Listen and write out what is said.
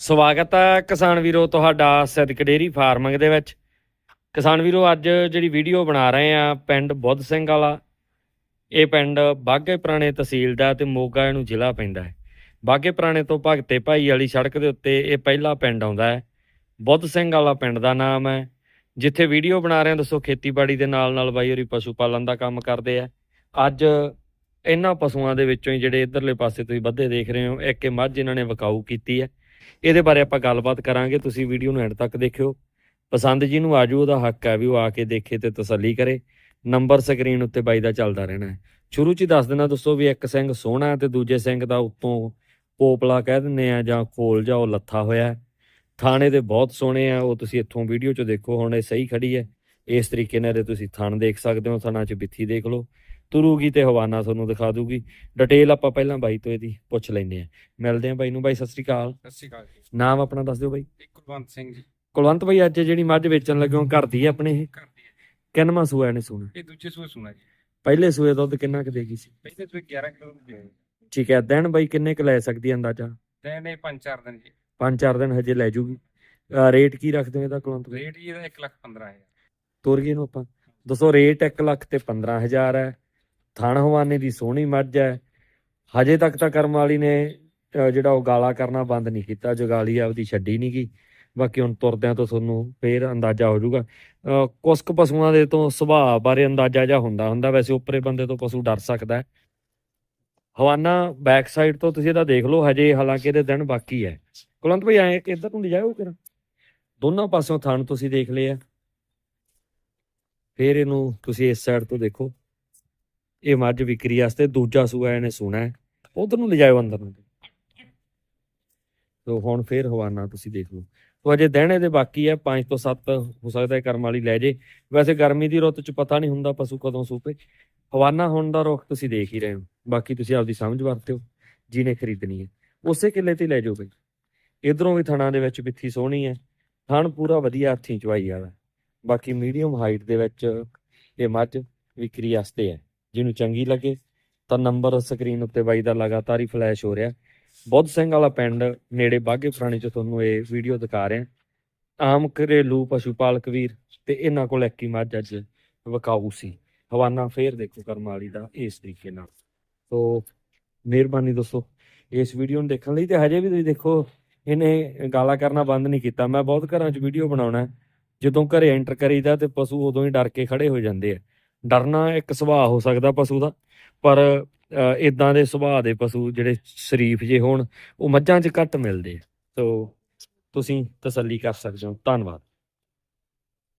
ਸਵਾਗਤ ਹੈ ਕਿਸਾਨ ਵੀਰੋ ਤੁਹਾਡਾ ਸਿੱਧਕ ਡੇਰੀ ਫਾਰਮਿੰਗ ਦੇ ਵਿੱਚ। ਕਿਸਾਨ ਵੀਰੋ, ਅੱਜ ਜਿਹੜੀ ਵੀਡੀਓ ਬਣਾ ਰਹੇ ਆ ਪਿੰਡ ਬੁੱਧ ਸਿੰਘ ਵਾਲਾ। ਇਹ ਪਿੰਡ ਬਾਗੇ ਪੁਰਾਣੇ ਤਹਿਸੀਲ ਦਾ ਤੇ ਮੋਗਾ ਇਹਨੂੰ ਜ਼ਿਲ੍ਹਾ ਪੈਂਦਾ ਹੈ। ਬਾਗੇ ਪੁਰਾਣੇ ਤੋਂ ਭਗਤੇ ਭਾਈ ਵਾਲੀ ਸੜਕ ਦੇ ਉੱਤੇ ਇਹ ਪਹਿਲਾ ਪਿੰਡ ਆਉਂਦਾ ਹੈ। ਬੁੱਧ ਸਿੰਘ ਵਾਲਾ ਪਿੰਡ ਦਾ ਨਾਮ ਹੈ। ਜਿੱਥੇ ਵੀਡੀਓ ਬਣਾ ਰਹੇ ਹਾਂ, ਦੱਸੋ ਖੇਤੀਬਾੜੀ ਦੇ ਨਾਲ ਨਾਲ ਬਾਈ ਹੋਰੀ ਪਸ਼ੂ ਪਾਲਣ ਦਾ ਕੰਮ ਕਰਦੇ ਆ। ਅੱਜ ਇਹਨਾਂ ਪਸ਼ੂਆਂ ਦੇ ਵਿੱਚੋਂ ਹੀ ਜਿਹੜੇ ਇਧਰਲੇ ਪਾਸੇ ਤੁਸੀਂ ਵੱਧੇ ਦੇਖ ਰਹੇ ਹੋ, ਇੱਕ ਇਹ ਮੱਝ ਇਹਨਾਂ ਨੇ ਵਕਾਊ ਕੀਤੀ ਹੈ। ਇਹਦੇ ਬਾਰੇ ਆਪਾਂ ਗੱਲਬਾਤ ਕਰਾਂਗੇ, ਤੁਸੀਂ ਵੀਡੀਓ ਨੂੰ ਐਂਡ ਤੱਕ ਦੇਖਿਓ। ਪਸੰਦ ਜੀ ਨੂੰ ਆਜੂ ਉਹਦਾ ਹੱਕ ਹੈ ਵੀ ਉਹ ਆ ਕੇ ਦੇਖੇ ਤੇ ਤਸੱਲੀ ਕਰੇ। ਨੰਬਰ ਸਕਰੀਨ ਉੱਤੇ ਬਾਈ ਦਾ ਚੱਲਦਾ ਰਹਿਣਾ ਹੈ। ਸ਼ੁਰੂ ਚ ਹੀ ਦੱਸ ਦੇਣਾ ਦੋਸਤੋ ਵੀ ਇੱਕ ਸਿੰਘ ਸੋਹਣਾ ਹੈ ਤੇ ਦੂਜੇ ਸਿੰਘ ਦਾ ਉੱਤੋਂ ਪੋਪਲਾ ਕਹਿ ਦਿੰਨੇ ਆ ਜਾਂ ਖੋਲ ਜਾ ਉਹ ਲੱਥਾ ਹੋਇਆ ਹੈ। ਥਾਣੇ ਦੇ ਬਹੁਤ ਸੋਹਣੇ ਆ, ਉਹ ਤੁਸੀਂ ਇੱਥੋਂ ਵੀਡੀਓ ਚ ਦੇਖੋ, ਹੁਣ ਇਹ ਸਹੀ ਖੜੀ ਹੈ। ਇਸ ਤਰੀਕੇ ਨਾਲ ਇਹਦੇ ਤੁਸੀਂ ਥਣ ਦੇਖ ਸਕਦੇ ਹੋ, ਥਣਾ ਚ ਬਿੱਥੀ ਦੇਖ ਲਓ। ਤੁਰੂਗੀ ਤੇ ਹਵਾਨਾ ਤੁਹਾਨੂੰ ਦਿਖਾ ਦੂਗੀ। ਡਿਟੇਲ ਆਪਾਂ ਪਹਿਲਾਂ ਬਾਈ ਤੋਂ ਇਹਦੀ ਪੁੱਛ ਲੈਂਦੇ ਆ ਮਿਲਦੇ ਆ ਬਾਈ ਨੂੰ। ਬਾਈ ਸਤਿ ਸ੍ਰੀ ਅਕਾਲ। ਸਤਿ ਸ਼੍ਰੀ ਅਕਾਲ ਜੀ। ਨਾਮ ਆਪਣਾ ਦੱਸ ਦਿਓ ਬਾਈ। ਇਹ ਕੁਲਵੰਤ ਸਿੰਘ ਜੀ। ਕੁਲਵੰਤ ਬਾਈ ਅੱਜ ਜਿਹੜੀ ਮੱਝ ਵੇਚਣ ਲੱਗੇ ਹੋ ਘਰ ਦੀ ਹੈ ਆਪਣੇ ਇਹ? ਕਰਦੀ ਹੈ ਕਿੰਨਵਾਂ ਸੂਆ ਇਹਨੇ ਸੂਣਾ? ਇਹ ਦੂਜੇ ਸੂਏ ਸੁਣਾ ਜੀ। ਪਹਿਲੇ ਸੂਏ ਦੁੱਧ ਕਿੰਨਾ ਕੁ ਦੇਗੀ ਸੀ? ਪਹਿਲੇ ਸੂਏ 11 ਕਿਲੋ ਦੇ ਠੀਕ ਹੈ। ਦਿਨ ਬਾਈ ਕਿੰਨੇ ਕੁ ਲੈ ਸਕਦੀ ਅੰਦਾਜ਼ਾ? ਤੇ ਨੇ 5-4 ਦਿਨ ਜੀ। ਪੰਜ ਚਾਰ ਦਿਨ ਹਜੇ ਲੈ ਜੂਗੀ। ਰੇਟ ਕੀ ਰੱਖਦੇ ਹੋ ਇਹਦਾ ਕੁਲਵੰਤ ਰੇਟ ਜੀ ਇਹਦਾ 1 ਲੱਖ 15000 ਤੋਰ ਗਏ ਨੂੰ ਆਪਾਂ। ਦੱਸੋ ਰੇਟ 1 ਲੱਖ ਤੇ 15000 ਹੈ। ਥਣ ਹਵਾਨੇ ਦੀ ਸੋਹਣੀ ਮੱਝ ਹੈ। ਹਜੇ ਤੱਕ ਤਾਂ ਕਰਮ ਵਾਲੀ ਨੇ ਜਿਹੜਾ ਉਹ ਗਾਲਾ ਕਰਨਾ ਬੰਦ ਨਹੀਂ ਕੀਤਾ। ਜਗਾਲੀ ਆਪਦੀ ਛੱਡੀ ਨਹੀਂ ਗਈ। ਬਾਕੀ ਹੁਣ ਤੁਰਦਿਆਂ ਤੋਂ ਤੁਹਾਨੂੰ ਫੇਰ ਅੰਦਾਜ਼ਾ ਹੋ ਜਾਊਗਾ। ਅਹ ਪਸ਼ੂਆਂ ਦੇ ਤੋਂ ਸੁਭਾਅ ਬਾਰੇ ਅੰਦਾਜ਼ਾ ਜਾਂ ਹੁੰਦਾ ਹੁੰਦਾ। ਵੈਸੇ ਉੱਪਰੇ ਬੰਦੇ ਤੋਂ ਪਸ਼ੂ ਡਰ ਸਕਦਾ ਹਵਾਨਾ ਬੈਕ ਸਾਈਡ ਤੋਂ ਤੁਸੀਂ ਇਹਦਾ ਦੇਖ ਲਓ। ਹਜੇ ਹਾਲਾਂਕਿ ਇਹਦੇ ਦਿਨ ਬਾਕੀ ਹੈ। ਕੁਲੰਤ ਭਾਈ, ਐ ਇੱਧਰ ਨੂੰ ਲਿਜਾਓ ਕਿਰਾ ਦੋਨਾਂ ਪਾਸਿਓਂ ਥਣ ਤੁਸੀਂ ਦੇਖ ਲਏ ਆ। ਫਿਰ ਇਹਨੂੰ ਤੁਸੀਂ ਇਸ ਸਾਈਡ ਤੋਂ ਦੇਖੋ। ਇਹ ਮੱਝ ਵਿਕਰੀ ਵਾਸਤੇ ਦੂਜਾ ਸੂਆ ਇਹਨੇ ਸੋਣਾ ਹੈ। ਉਧਰ ਨੂੰ ਲਿਜਾਇਓ ਅੰਦਰ ਨੂੰ। ਤੋ ਹੁਣ ਫੇਰ ਹਵਾਨਾ ਤੁਸੀਂ ਦੇਖ ਲਓ। ਤੋ ਅਜੇ ਦਹਿਣੇ ਦੇ ਬਾਕੀ ਹੈ 5 ਤੋਂ 7 ਹੋ ਸਕਦਾ ਹੈ ਕਰਮ ਵਾਲੀ ਲੈ ਜੇ। ਵੈਸੇ ਗਰਮੀ ਦੀ ਰੁੱਤ ਚ ਪਤਾ ਨਹੀਂ ਹੁੰਦਾ ਪਸ਼ੂ ਕਦੋਂ ਸੂਪੇ। ਹਵਾਨਾ ਹੋਣ ਦਾ ਰੁੱਖ ਤੁਸੀਂ ਦੇਖ ਹੀ ਰਹੇ ਹੋ। ਬਾਕੀ ਤੁਸੀਂ ਆਪਦੀ ਸਮਝ ਵਰਤਿਓ, ਜਿਹਨੇ ਖਰੀਦਣੀ ਹੈ। ਉਸੇ ਕਿੱਲੇ ਤੇ ਲੈ ਜਾਓ ਬਈ। ਇਧਰੋਂ ਵੀ ਥਣਾ ਦੇ ਵਿੱਚ ਬਿੱਥੀ ਸੋਹਣੀ ਹੈ। ਥਣ ਪੂਰਾ ਵਧੀਆ ਹੱਥੀਂ ਚਵਾਈ ਵਾਲਾ ਬਾਕੀ ਮੀਡੀਅਮ ਹਾਈਟ ਦੇ ਵਿੱਚ ਇਹ ਮੱਝ ਵਿਕਰੀ ਵਾਸਤੇ ਹੈ। ਜਿਹਨੂੰ ਚੰਗੀ ਲੱਗੇ, ਤਾਂ ਨੰਬਰ ਸਕਰੀਨ ਉੱਤੇ ਬਾਈ ਦਾ ਲਗਾਤਾਰ ਹੀ ਫਲੈਸ਼ ਹੋ ਰਿਹਾ। ਬੁੱਧ ਸਿੰਘ ਵਾਲਾ ਪਿੰਡ ਨੇੜੇ ਬਾਗੇ ਫਰਾਣੇ ਚ ਤੁਹਾਨੂੰ ਇਹ ਵੀਡੀਓ ਦਿਖਾ ਰਿਹਾ। ਆਮ ਘਰੇਲੂ ਪਸ਼ੂ ਪਾਲਕ ਵੀਰ ਤੇ ਇਹਨਾਂ ਕੋਲ ਇੱਕ ਹੀ ਮੱਝ ਅੱਜ ਵਿਕਾਊ ਸੀ। ਹਵਾਨਾ ਫੇਰ ਦੇਖੋ ਕਰਮਾਲੀ ਦਾ ਇਸ ਤਰੀਕੇ ਨਾਲ। ਸੋ ਮਿਹਰਬਾਨੀ ਦੋਸਤੋ, ਇਸ ਵੀਡੀਓ ਨੂੰ ਦੇਖਣ ਲਈ ਤੇ ਹਜੇ ਵੀ ਤੁਸੀਂ ਦੇਖੋ, ਇਹਨੇ ਗਾਲਾਂ ਕਰਨਾ ਬੰਦ ਨਹੀਂ ਕੀਤਾ। ਮੈਂ ਬਹੁਤ ਘਰਾਂ 'ਚ ਵੀਡੀਓ ਬਣਾਉਣਾ ਜਦੋਂ ਘਰੇ ਐਂਟਰ ਕਰੀਦਾ ਤੇ ਪਸ਼ੂ ਉਦੋਂ ਹੀ ਡਰ ਕੇ ਖੜੇ ਹੋ ਜਾਂਦੇ ਆ। ਡਰਨਾ ਇੱਕ ਸੁਭਾਅ ਹੋ ਸਕਦਾ ਪਸ਼ੂ ਦਾ, ਪਰ ਇਦਾਂ ਦੇ ਸੁਭਾਅ ਦੇ ਪਸ਼ੂ ਜਿਹੜੇ ਸ਼ਰੀਫ ਜੇ ਹੋਣ, ਉਹ ਮੱਝਾਂ 'ਚ ਘੱਟ ਮਿਲਦੇ ਸੋ, ਤੁਸੀਂ ਤਸੱਲੀ ਕਰ ਸਕਦੇ ਹੋ। ਧੰਨਵਾਦ।